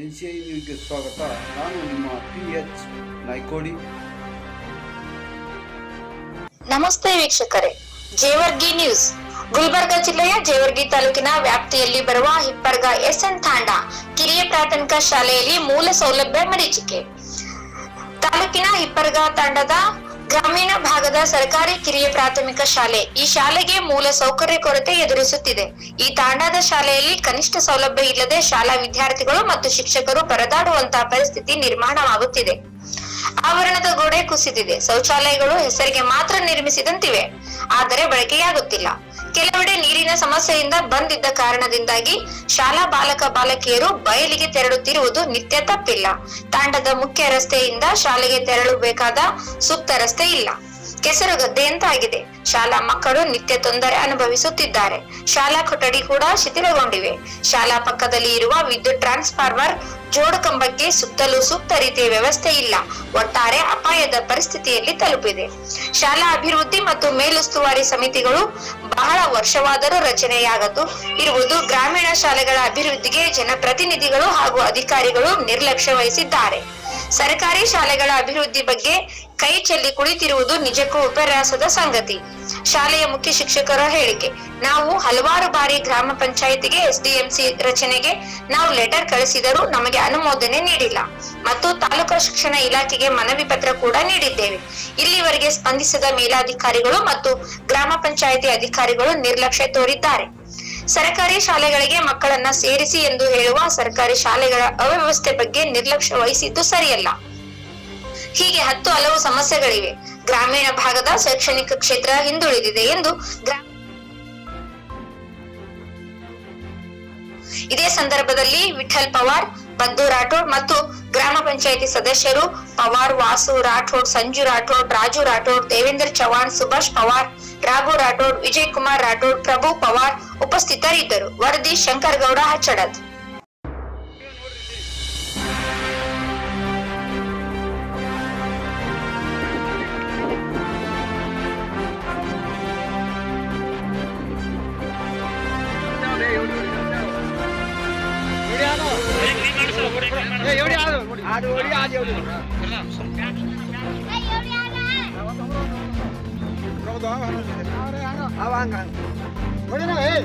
N C I ನ್ಯೂಸ್ಗೆ ಸ್ವಾಗತ. ನಾನು ನಿಮ್ಮ ಪಿ ಎಚ್ ನಾಯ್ಕೋಡಿ. ನಮಸ್ತೆ ವೀಕ್ಷಕರೇ. ಜೇವರ್ಗಿ ನ್ಯೂಸ್. ಗುಲ್ಬರ್ಗ ಜಿಲ್ಲೆಯ ಜೇವರ್ಗಿ ತಾಲೂಕಿನ ವ್ಯಾಪ್ತಿಯಲ್ಲಿ ಬರುವ ಹಿಪ್ಪರ್ಗ ಎಸ್ಎನ್ ತಾಂಡ ಕಿರಿಯ ಪ್ರಾಥಮಿಕ ಶಾಲೆಯಲ್ಲಿ ಮೂಲ ಸೌಲಭ್ಯ ಮರೀಚಿಕೆ ತಾಲೂಕಿನ ಹಿಪ್ಪರ್ಗ ತಾಂಡದ ಗ್ರಾಮೀಣ ಭಾಗದ ಸರ್ಕಾರಿ ಕಿರಿಯ ಪ್ರಾಥಮಿಕ ಶಾಲೆ ಈ ಶಾಲೆಗೆ ಮೂಲ ಸೌಕರ್ಯ ಕೊರತೆ ಎದುರಿಸುತ್ತಿದೆ. ಈ ತಾಂಡಾದ ಶಾಲೆಯಲ್ಲಿ ಕನಿಷ್ಠ ಸೌಲಭ್ಯ ಇಲ್ಲದೆ ಶಾಲಾ ವಿದ್ಯಾರ್ಥಿಗಳು ಮತ್ತು ಶಿಕ್ಷಕರು ಪರದಾಡುವಂತಹ ಪರಿಸ್ಥಿತಿ ನಿರ್ಮಾಣವಾಗುತ್ತಿದೆ. ಆವರಣದ ಗೋಡೆ ಕುಸಿದಿದೆ. ಶೌಚಾಲಯಗಳು ಹೆಸರಿಗೆ ಮಾತ್ರ ನಿರ್ಮಿಸಿದಂತಿವೆ. ಆದರೆ ಬಳಕೆಯಾಗುತ್ತಿಲ್ಲ. ಕೆಲವೆಡೆ ನೀರಿನ ಸಮಸ್ಯೆಯಿಂದ ಬಂದಿದ್ದ ಕಾರಣದಿಂದಾಗಿ ಶಾಲಾ ಬಾಲಕ ಬಾಲಕಿಯರು ಬಯಲಿಗೆ ತೆರಳುತ್ತಿರುವುದು ನಿತ್ಯ ತಪ್ಪಿಲ್ಲ. ತಾಂಡದ ಮುಖ್ಯ ರಸ್ತೆಯಿಂದ ಶಾಲೆಗೆ ತೆರಳಬೇಕಾದ ಸೂಕ್ತ ರಸ್ತೆ ಇಲ್ಲ. ಕೆಸರು ಗದ್ದೆಯಂತಾಗಿದೆ ಶಾಲಾ ಮಕ್ಕಳು ನಿತ್ಯ ತೊಂದರೆ ಅನುಭವಿಸುತ್ತಿದ್ದಾರೆ. ಶಾಲಾ ಕೊಠಡಿ ಕೂಡ ಶಿಥಿಲಗೊಂಡಿವೆ. ಶಾಲಾ ಪಕ್ಕದಲ್ಲಿ ಇರುವ ವಿದ್ಯುತ್ ಟ್ರಾನ್ಸ್ಫಾರ್ಮರ್ ಜೋಡು ಕಂಬಕ್ಕೆ ಸುತ್ತಲೂ ಸೂಕ್ತ ರೀತಿಯ ವ್ಯವಸ್ಥೆ ಇಲ್ಲ. ಒಟ್ಟಾರೆ ಅಪಾಯದ ಪರಿಸ್ಥಿತಿಯಲ್ಲಿ ತಲುಪಿದೆ. ಶಾಲಾ ಅಭಿವೃದ್ಧಿ ಮತ್ತು ಮೇಲುಸ್ತುವಾರಿ ಸಮಿತಿಗಳು ಬಹಳ ವರ್ಷವಾದರೂ ರಚನೆಯಾಗದು. ಇರುವುದು ಗ್ರಾಮೀಣ ಶಾಲೆಗಳ ಅಭಿವೃದ್ಧಿಗೆ ಜನಪ್ರತಿನಿಧಿಗಳು ಹಾಗೂ ಅಧಿಕಾರಿಗಳು ನಿರ್ಲಕ್ಷ್ಯ ವಹಿಸಿದ್ದಾರೆ. ಸರ್ಕಾರಿ ಶಾಲೆಗಳ ಅಭಿವೃದ್ಧಿ ಬಗ್ಗೆ ಕೈ ಚೆಲ್ಲಿ ಕುಳಿತಿರುವುದು ನಿಜಕ್ಕೂ ಉಪರ್ಯಾಸದ ಸಂಗತಿ. ಶಾಲೆಯ ಮುಖ್ಯ ಶಿಕ್ಷಕರ ಹೇಳಿಕೆ, ನಾವು ಹಲವಾರು ಬಾರಿ ಗ್ರಾಮ ಪಂಚಾಯಿತಿಗೆ ಎಸ್ಡಿಎಂಸಿ ರಚನೆಗೆ ನಾವು ಲೆಟರ್ ಕಳಿಸಿದರೂ ನಮಗೆ ಅನುಮೋದನೆ ನೀಡಿಲ್ಲ. ಮತ್ತು ತಾಲೂಕಾ ಶಿಕ್ಷಣ ಇಲಾಖೆಗೆ ಮನವಿ ಪತ್ರ ಕೂಡ ನೀಡಿದ್ದೇವೆ. ಇಲ್ಲಿವರೆಗೆ ಸ್ಪಂದಿಸದ ಮೇಲಾಧಿಕಾರಿಗಳು ಮತ್ತು ಗ್ರಾಮ ಪಂಚಾಯಿತಿ ಅಧಿಕಾರಿಗಳು ನಿರ್ಲಕ್ಷ್ಯ ತೋರಿದ್ದಾರೆ. ಸರ್ಕಾರಿ ಶಾಲೆಗಳಿಗೆ ಮಕ್ಕಳನ್ನ ಸೇರಿಸಿ ಎಂದು ಹೇಳುವ ಸರ್ಕಾರಿ ಶಾಲೆಗಳ ಅವ್ಯವಸ್ಥೆ ಬಗ್ಗೆ ನಿರ್ಲಕ್ಷ್ಯ ವಹಿಸಿದ್ದು ಸರಿಯಲ್ಲ. ಹೀಗೆ ಹತ್ತು ಹಲವು ಸಮಸ್ಯೆಗಳಿವೆ. ಗ್ರಾಮೀಣ ಭಾಗದ ಶೈಕ್ಷಣಿಕ ಕ್ಷೇತ್ರ ಹಿಂದುಳಿದಿದೆ ಎಂದು ಇದೇ ಸಂದರ್ಭದಲ್ಲಿ ವಿಠಲ್ ಪವಾರ್ ಬದ್ದು ರಾಠೋಡ್ ಮತ್ತು ಗ್ರಾಮ ಪಂಚಾಯಿತಿ ಸದಸ್ಯರು ಪವಾರ್, ವಾಸು ರಾಠೋಡ್, ಸಂಜು ರಾಠೋಡ್, ರಾಜು ರಾಠೋಡ್, ದೇವೇಂದ್ರ ಚವಾಣ್ ಸುಭಾಷ್ ಪವಾರ್, ರಾಘು ರಾಠೋಡ್, ವಿಜಯ್ ಕುಮಾರ್ ರಾಠೋಡ್, ಪ್ರಭು ಪವಾರ್ ಉಪಸ್ಥಿತರಿದ್ದರು. ವರದಿ ಶಂಕರ್ ಗೌಡ ಹಚ್ಚಡದ್ આડ ઓળી આજ ઓળી રોડો આવો આવો આવો. આવો આવો આવો આવો આવો આવો આવો આવો આવો આવો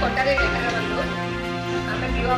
cortar el grabando. Ahora me iba